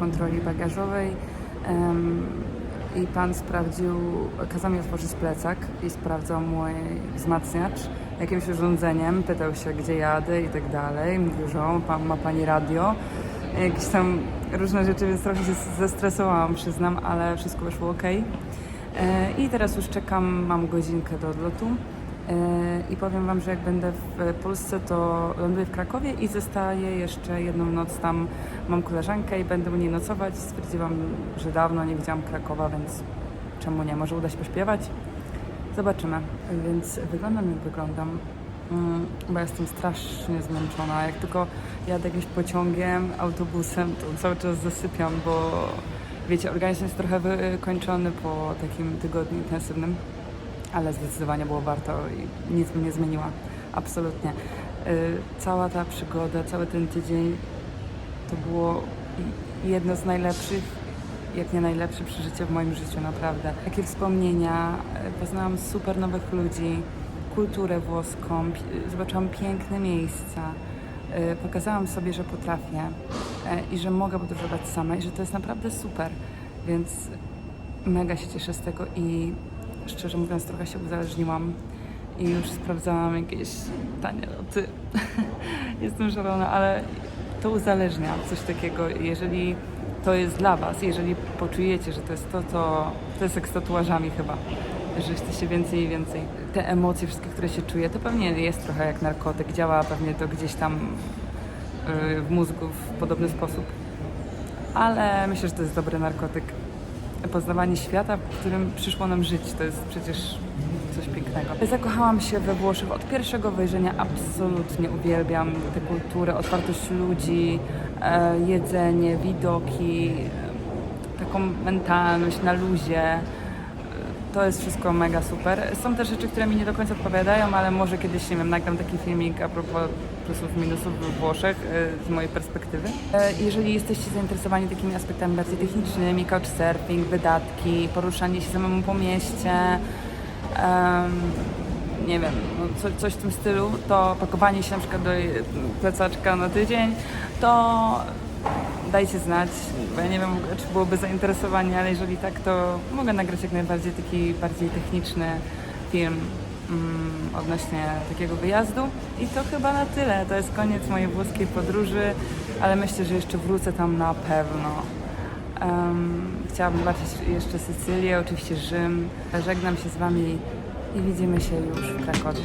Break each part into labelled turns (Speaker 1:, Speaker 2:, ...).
Speaker 1: kontroli bagażowej i pan sprawdził, kazał mi otworzyć plecak i sprawdzał mój wzmacniacz jakimś urządzeniem, pytał się gdzie jadę i tak dalej, mówił, że o, pan, ma pani radio, jakieś tam różne rzeczy, więc trochę się zestresowałam, przyznam, ale wszystko wyszło ok. I teraz już czekam, mam godzinkę do odlotu. E, I powiem Wam, że jak będę w Polsce, to ląduję w Krakowie i zostaję jeszcze jedną noc tam. Mam koleżankę i będę u niej nocować. Stwierdziłam, że dawno nie widziałam Krakowa, więc czemu nie? Może uda się pośpiewać? Zobaczymy. Więc wyglądam jak wyglądam, mm, bo jestem strasznie zmęczona. Jak tylko jadę jakimś pociągiem, autobusem, to cały czas zasypiam, bo wiecie, organizm jest trochę wykończony po takim tygodniu intensywnym ale zdecydowanie było warto i nic bym nie zmieniła. Absolutnie. Y, Cała ta przygoda, cały ten tydzień to było jedno z najlepszych, jak nie najlepsze przeżycie w moim życiu, naprawdę. Jakie wspomnienia, y, poznałam super nowych ludzi, kulturę włoską, zobaczyłam piękne miejsca, y, pokazałam sobie, że potrafię i że mogę podróżować sama i że to jest naprawdę super, więc mega się cieszę z tego i szczerze mówiąc trochę się uzależniłam i już sprawdzałam jakieś tanie loty. Jestem szalona, ale to uzależnia, coś takiego. Jeżeli to jest dla Was, jeżeli poczujecie, że to jest to, to, to jest jak z tatuażami chyba, że chce się więcej i więcej. Te emocje wszystkie, które się czuje, to pewnie jest trochę jak narkotyk, działa pewnie to gdzieś tam yy, w mózgu w podobny sposób, ale myślę, że to jest dobry narkotyk poznawanie świata, w którym przyszło nam żyć. To jest przecież coś pięknego. Zakochałam się we Włoszech od pierwszego wejrzenia. Absolutnie uwielbiam tę kulturę, otwartość ludzi, e, jedzenie, widoki, e, taką mentalność na luzie. To jest wszystko mega super. Są też rzeczy, które mi nie do końca odpowiadają, ale może kiedyś, nie wiem, nagram taki filmik a propos plusów, minusów we Włoszech e, z mojej perspektywy. E, Jeżeli jesteście zainteresowani takimi aspektami bardziej technicznymi, couchsurfing, wydatki, poruszanie się samemu po mieście, em, nie wiem, no co, coś w tym stylu, to pakowanie się na przykład do e, plecaczka na tydzień, to dajcie znać, bo ja nie wiem, czy byłoby zainteresowanie, ale jeżeli tak, to mogę nagrać jak najbardziej taki bardziej techniczny film mm, odnośnie takiego wyjazdu. I to chyba na tyle. To jest koniec mojej włoskiej podróży, ale myślę, że jeszcze wrócę tam na pewno. Em, chciałabym zobaczyć jeszcze Sycylię, oczywiście Rzym. Żegnam się z Wami i widzimy się już w Krakowie.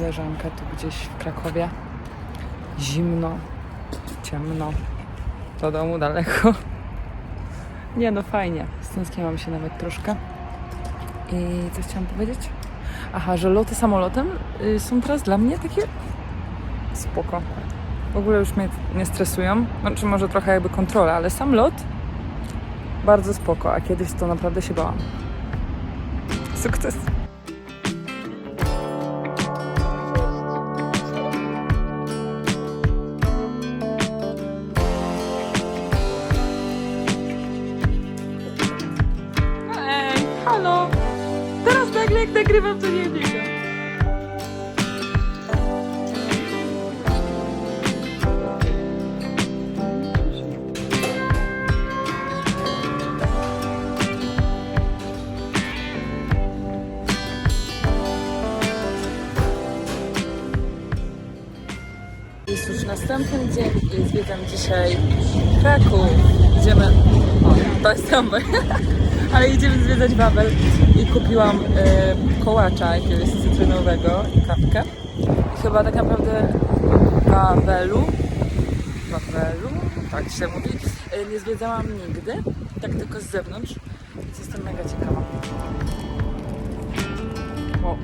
Speaker 1: Koleżankę tu gdzieś w Krakowie. Zimno, ciemno, do domu daleko. Nie no, fajnie. Stęskniłam się nawet troszkę. I co chciałam powiedzieć? Aha, że loty samolotem y, są teraz dla mnie takie spoko. W ogóle już mnie nie stresują. Znaczy może trochę jakby kontrola, ale sam lot bardzo spoko, a kiedyś to naprawdę się bałam. Sukces! Jest już następny dzień i zwiedzam dzisiaj Kraków. Idziemy. O, to jest tam. Ale idziemy zwiedzać Wawel i kupiłam e, kołacza jakiegoś cytrynowego i kawkę. I chyba tak naprawdę Wawelu, Wawelu, tak się mówi, e, nie zwiedzałam nigdy, tak tylko z zewnątrz, więc jestem mega ciekawa. O.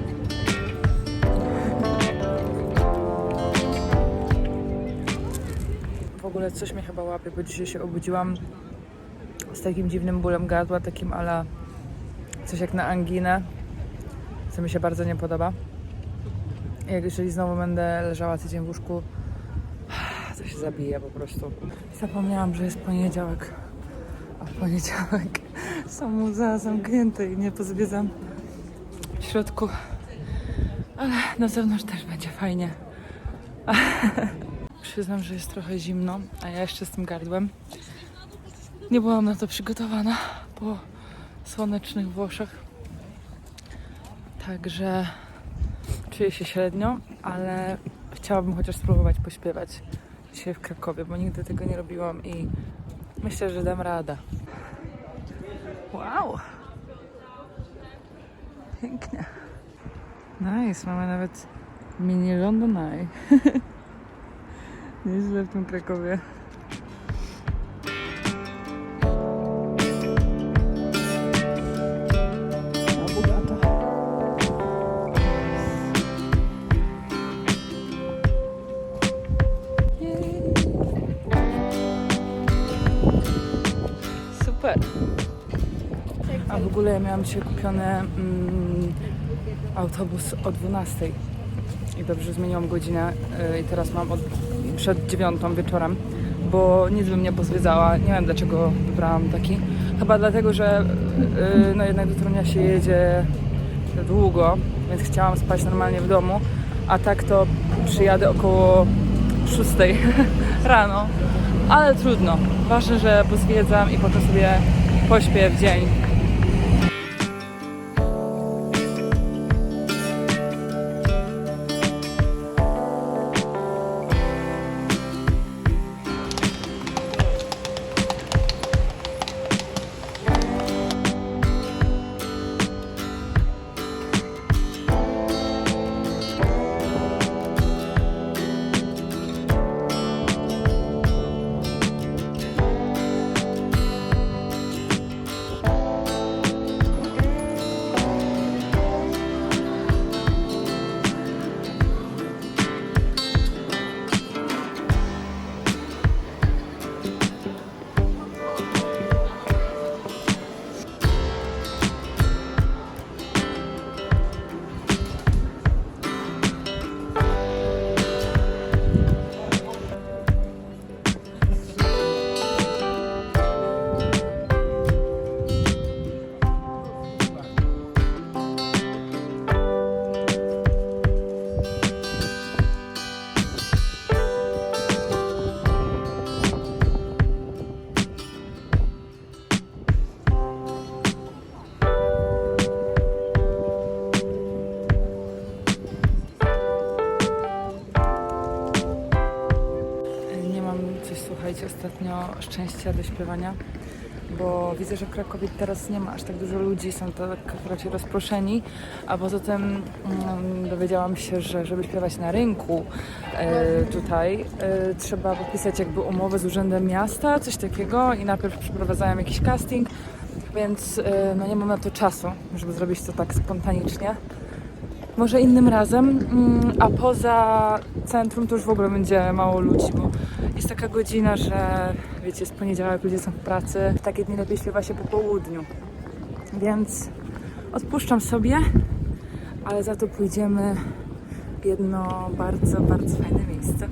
Speaker 1: W ogóle coś mnie chyba łapie, bo dzisiaj się obudziłam z takim dziwnym bólem gardła, takim ala coś jak na anginę, co mi się bardzo nie podoba. Jak jeżeli znowu będę leżała tydzień w łóżku, to się zabije po prostu. Zapomniałam, że jest poniedziałek, a w poniedziałek Są muzea zamknięte i nie pozwiedzam w środku. Ale na zewnątrz też będzie fajnie. Przyznam, że jest trochę zimno, a ja jeszcze z tym gardłem. Nie byłam na to przygotowana po słonecznych Włoszech. Także czuję się średnio, ale chciałabym chociaż spróbować pośpiewać dzisiaj w Krakowie, bo nigdy tego nie robiłam i myślę, że dam radę. Wow! Pięknie. Nice, mamy nawet mini London Eye. Nieźle w tym Krakowie. Ogóle ja miałam dzisiaj kupiony mm, autobus o 12. I dobrze zmieniłam godzinę y, i teraz mam od, przed dziewiątą wieczorem, bo nic bym nie pozwiedzała. Nie wiem dlaczego wybrałam taki. Chyba dlatego, że y, no jednak do Torunia się jedzie długo, więc chciałam spać normalnie w domu, a tak to przyjadę około 6 rano. Ale trudno. Ważne, że pozwiedzam i potem sobie pośpię w dzień. Słuchajcie, ostatnio szczęścia do śpiewania, bo widzę, że w Krakowie teraz nie ma aż tak dużo ludzi, są tak raczej rozproszeni, a poza tym mm, dowiedziałam się, że żeby śpiewać na rynku e, tutaj, e, trzeba podpisać jakby umowę z Urzędem Miasta, coś takiego i najpierw przeprowadzają jakiś casting, więc e, no nie mam na to czasu, żeby zrobić to tak spontanicznie. Może innym razem, mm, a poza centrum to już w ogóle będzie mało ludzi, bo jest taka godzina, że wiecie, jest poniedziałek, ludzie są w pracy. W takie dni lepiej śpiewa się po południu. Więc odpuszczam sobie, ale za to pójdziemy w jedno bardzo, bardzo fajne miejsce.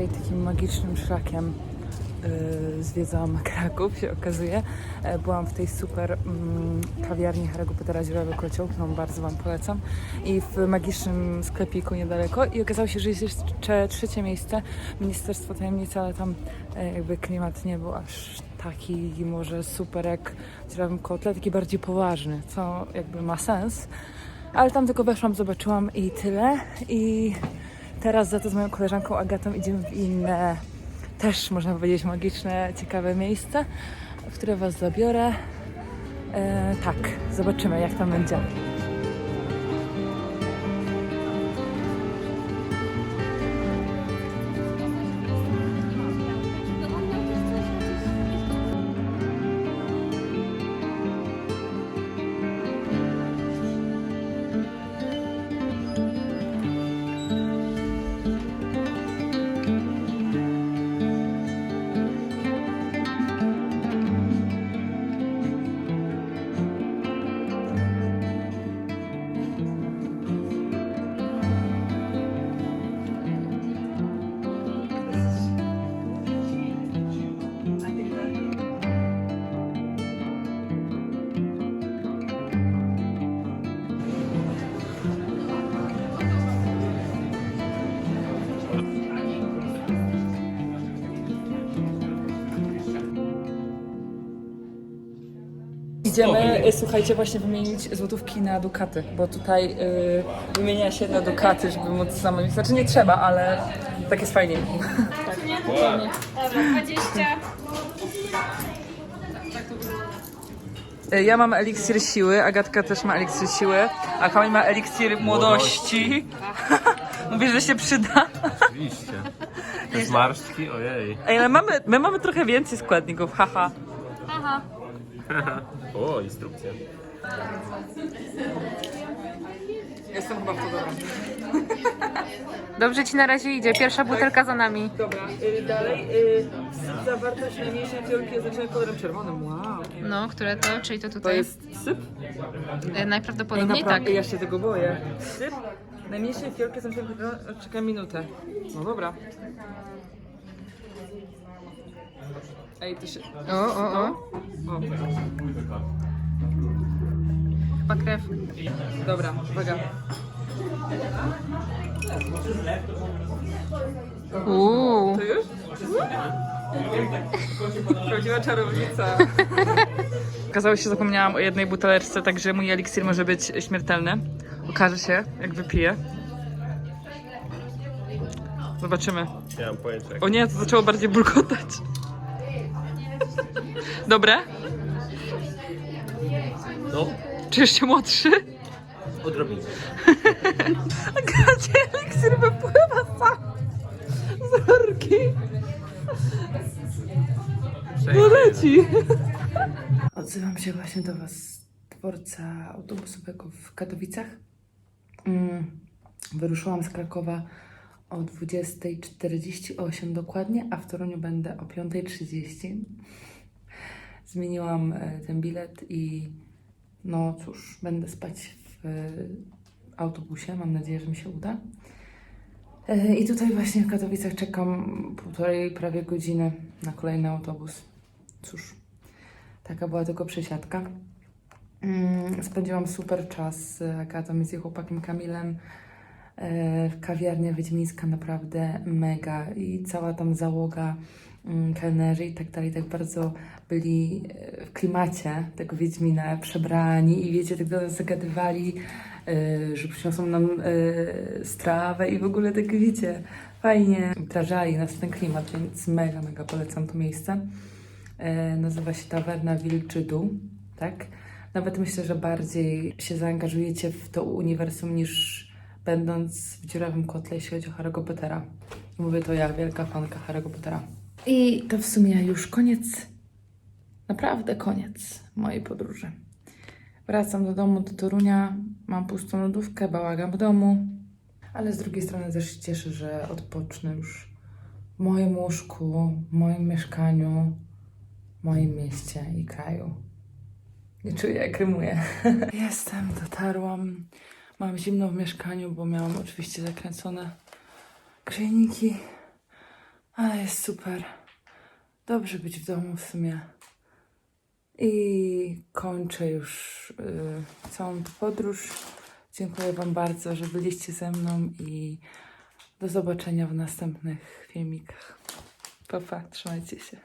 Speaker 1: Dzisiaj takim magicznym szlakiem yy, zwiedzałam Kraków, się okazuje. E, Byłam w tej super mm, kawiarni Harry'ego Pottera Dziurawy Kocioł, którą bardzo Wam polecam. I w magicznym sklepiku niedaleko. I okazało się, że jest jeszcze trzecie miejsce, Ministerstwo Tajemnicy, ale tam e, jakby klimat nie był aż taki może super jak w Kotle, taki bardziej poważny, co jakby ma sens. Ale tam tylko weszłam, zobaczyłam i tyle. I teraz za to z moją koleżanką Agatą idziemy w inne, też można powiedzieć magiczne, ciekawe miejsce, w które Was zabiorę. E, tak, zobaczymy jak tam będzie. Y, słuchajcie, właśnie wymienić złotówki na dukaty, bo tutaj y, wymienia się na dukaty, żeby móc zamówić. Znaczy nie trzeba, ale tak jest fajniej.
Speaker 2: Dobra, 20.
Speaker 1: Y, Ja mam eliksir siły, Agatka też ma eliksir siły, a Kamil ma eliksir młodości. Mówisz, że się przyda.
Speaker 3: Oczywiście. Te zmarszczki, ojej.
Speaker 1: Ej, ale mamy, my mamy trochę więcej składników, haha.
Speaker 2: Aha.
Speaker 3: O, instrukcja.
Speaker 1: Jestem chyba w to dobra.
Speaker 2: Dobrze ci na razie idzie. Pierwsza butelka za nami.
Speaker 1: Dobra, y, dalej. Y, zawartość najmniejszej fiolki oznaczona kolorem czerwonym. Wow.
Speaker 2: No, które to? Czyli to
Speaker 1: To
Speaker 2: tutaj?
Speaker 1: jest syp?
Speaker 2: E,
Speaker 1: Ej,
Speaker 2: Najprawdopodobniej tak.
Speaker 1: naprawdę, ja się tego boję. Syp? Najmniejszej fiolki kolorem... Czekaj minutę. No dobra. Ej, to się...
Speaker 2: O, o, o.
Speaker 1: O,
Speaker 2: Chyba krew.
Speaker 1: dobra, uwaga.
Speaker 2: Uuu.
Speaker 1: To już? Prawdziwa czarownica. Okazało się, że zapomniałam o jednej buteleczce, także mój eliksir może być śmiertelny. Okaże się, jak wypiję. Zobaczymy.
Speaker 3: Nie mam pojęcia.
Speaker 1: O nie, to zaczęło bardziej bulgotać. Dobre?
Speaker 3: No,
Speaker 1: Czy jeszcze młodszy?
Speaker 3: odrobinę.
Speaker 1: Gadzie eliksir wypływa sam z rurki. No leci. Odzywam się właśnie do Was z dworca autobusowego w Katowicach. Mm, Wyruszyłam z Krakowa o 20.48 dokładnie, a w Toruniu będę o 5.30. Zmieniłam e, ten bilet i no cóż, będę spać w e, autobusie. Mam nadzieję, że mi się uda. E, I tutaj właśnie w Katowicach czekam półtorej prawie godziny na kolejny autobus. Cóż, taka była tylko przesiadka. Mm, Spędziłam super czas z Agatą i z jej chłopakiem Kamilem. Kawiarnia Wiedźmińska naprawdę mega i cała tam załoga, kelnerzy i tak dalej, tak bardzo byli e, w klimacie tego Wiedźmina przebrani i wiecie, tak do nas zagadywali, e, że przyniosą nam e, strawę i w ogóle tak wiecie, fajnie wdrażali nas w ten klimat, więc mega, mega polecam to miejsce. Nazywa się Tawerna Wilczy Dół, tak? Nawet myślę, że bardziej się zaangażujecie w to uniwersum niż będąc w dziurawym kotle, jeśli chodzi o Harry'ego Pottera. Mówię to ja, wielka fanka Harry'ego Pottera. I to w sumie już koniec, naprawdę koniec mojej podróży. Wracam do domu, do Torunia, mam pustą lodówkę, bałagan w domu, ale z drugiej strony też się cieszę, że odpocznę już w moim łóżku, w moim mieszkaniu, w moim mieście i kraju. Nie czuję, jak rymuję. Jestem, dotarłam. Mam zimno w mieszkaniu, bo miałam oczywiście zakręcone grzejniki. Ale jest super. Dobrze być w domu w sumie. I kończę już y, całą podróż. Dziękuję Wam bardzo, że byliście ze mną i do zobaczenia w następnych filmikach. Pa, pa, trzymajcie się.